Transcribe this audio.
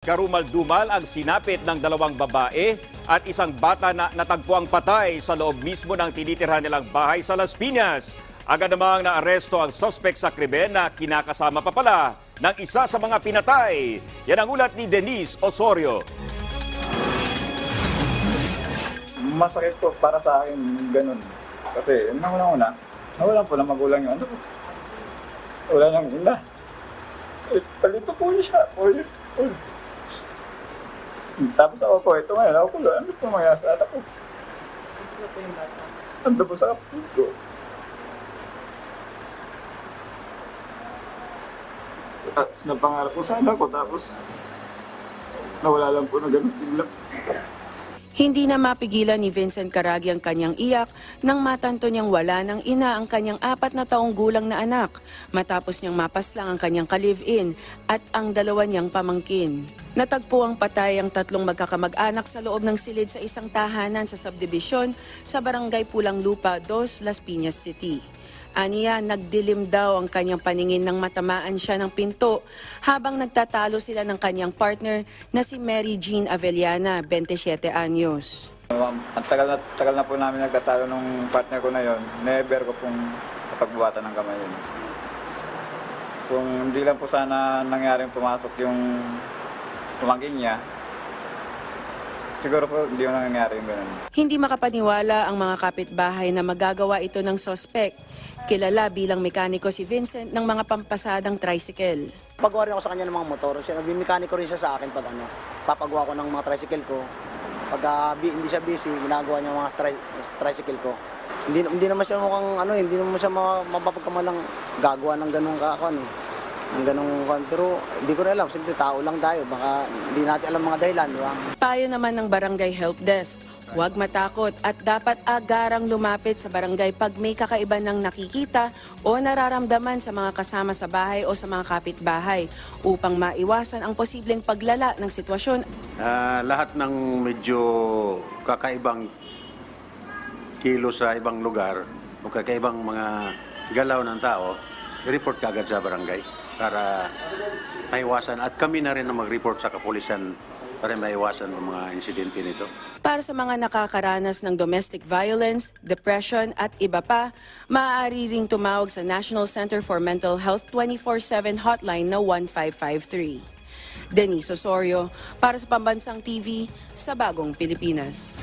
Karumal-dumal ang sinapit ng dalawang babae at isang bata na natagpuang patay sa loob mismo ng tinitirhan nilang bahay sa Las Piñas. Agad namang naaresto ang suspect sa krimen na kinakasama pa pala ng isa sa mga pinatay. Yan ang ulat ni Denise Osorio. masakit po para sa akin ganun. Kasi una una, nawalan po ng magulang yung ano. Wala nang ina. Eh, palito po siya. Years old. Tapos ako po, ito ngayon, ako po, ano po mangyari sa anak ko? Ano po yung bata? Ando po sa puso. Tapos napangarap ko sa anak ko, tapos nawala lang po na ganun. Hindi na mapigilan ni Vincent Caragi ang kanyang iyak nang matanto niyang wala ng ina ang kanyang apat na taong gulang na anak matapos niyang mapaslang ang kanyang ka-live-in at ang dalawa niyang pamangkin. Natagpo ang patay ang tatlong magkakamag-anak sa loob ng silid sa isang tahanan sa subdivision sa barangay Pulang Lupa 2, Las Piñas City. Aniya, nagdilim daw ang kanyang paningin nang matamaan siya ng pinto habang nagtatalo sila ng kanyang partner na si Mary Jean Avellana, 27 anyos. Um, ang tagal na, tagal na po namin nagtatalo nung partner ko na yon. Never ko pong kapagbuhatan ng kamay yun. Kung hindi lang po sana nangyaring pumasok yung pumangkin niya, siguro po hindi yung nangyari yung ganun. Hindi makapaniwala ang mga kapitbahay na magagawa ito ng sospek. Kilala bilang mekaniko si Vincent ng mga pampasadang tricycle. Pagawa rin ako sa kanya ng mga motor. Siya, nagbimekaniko rin siya sa akin pag ano, papagawa ko ng mga tricycle ko. Pag bi- hindi siya busy, ginagawa niya yung mga tri- tricycle ko. Hindi, hindi naman siya mukhang ano, hindi naman siya ma- mapapagkamalang gagawa ng ganung ka, ano, ng ganung kan. Pero hindi ko na alam, simple tao lang tayo. Baka hindi natin alam mga dahilan, di ba? Payo naman ng Barangay Help Desk, huwag matakot at dapat agarang lumapit sa barangay pag may kakaiba ng nakikita o nararamdaman sa mga kasama sa bahay o sa mga kapitbahay upang maiwasan ang posibleng paglala ng sitwasyon Ah, lahat ng medyo kakaibang kilo sa ibang lugar o kakaibang mga galaw ng tao, i-report kagad sa barangay para maiwasan. At kami na rin na mag-report sa kapulisan para maiwasan ang mga insidente nito. Para sa mga nakakaranas ng domestic violence, depression at iba pa, maaari ring tumawag sa National Center for Mental Health 24-7 hotline na 1553. Denise Osorio, para sa Pambansang TV, sa Bagong Pilipinas.